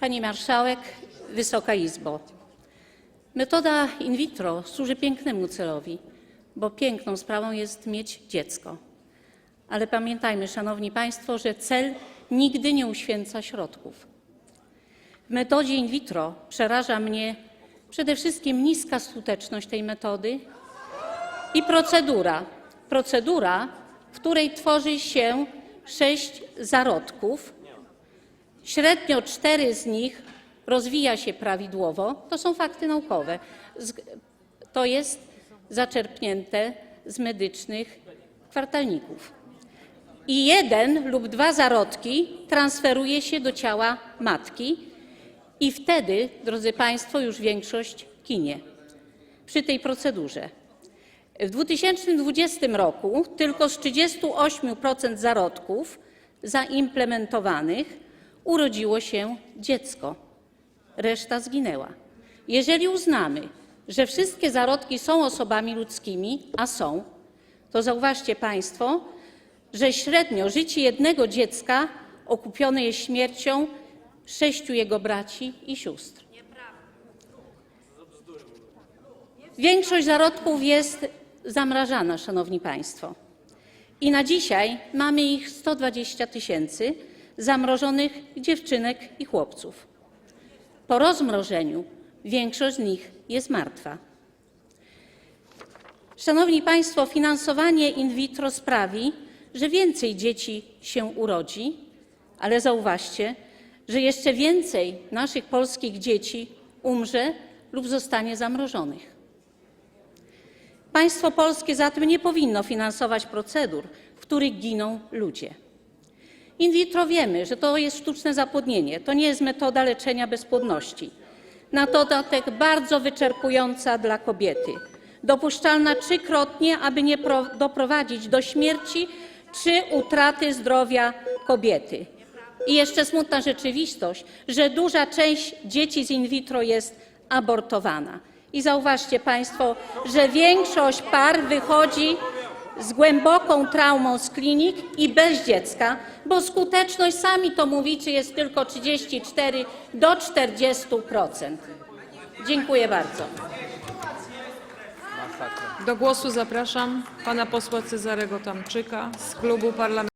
Pani Marszałek, Wysoka Izbo. Metoda in vitro służy pięknemu celowi, bo piękną sprawą jest mieć dziecko. Ale pamiętajmy, Szanowni Państwo, że cel nigdy nie uświęca środków. W metodzie in vitro przeraża mnie przede wszystkim niska skuteczność tej metody i procedura. Procedura, w której tworzy się sześć zarodków. Średnio cztery z nich rozwija się prawidłowo. To są fakty naukowe. To jest zaczerpnięte z medycznych kwartalników. I jeden lub dwa zarodki transferuje się do ciała matki i wtedy, drodzy Państwo, już większość kinie przy tej procedurze. W 2020 roku tylko z 38% zarodków zaimplementowanych urodziło się dziecko, reszta zginęła. Jeżeli uznamy, że wszystkie zarodki są osobami ludzkimi, a są, to zauważcie Państwo, że średnio życie jednego dziecka okupione jest śmiercią sześciu jego braci i sióstr. Większość zarodków jest zamrażana, Szanowni Państwo. I na dzisiaj mamy ich 120 tysięcy zamrożonych dziewczynek i chłopców. Po rozmrożeniu większość z nich jest martwa. Szanowni Państwo, finansowanie in vitro sprawi, że więcej dzieci się urodzi, ale zauważcie, że jeszcze więcej naszych polskich dzieci umrze lub zostanie zamrożonych. Państwo polskie zatem nie powinno finansować procedur, w których giną ludzie. In vitro wiemy, że to jest sztuczne zapłodnienie, to nie jest metoda leczenia bezpłodności. Na dodatek bardzo wyczerpująca dla kobiety, dopuszczalna trzykrotnie, aby nie pro- doprowadzić do śmierci czy utraty zdrowia kobiety. I jeszcze smutna rzeczywistość, że duża część dzieci z in vitro jest abortowana. I zauważcie Państwo, że większość par wychodzi z głęboką traumą z klinik i bez dziecka, bo skuteczność, sami to mówicie, jest tylko 34 do 40%. Dziękuję bardzo. Do głosu zapraszam pana posła Cezarego Tomczyka z klubu parlamentarnego.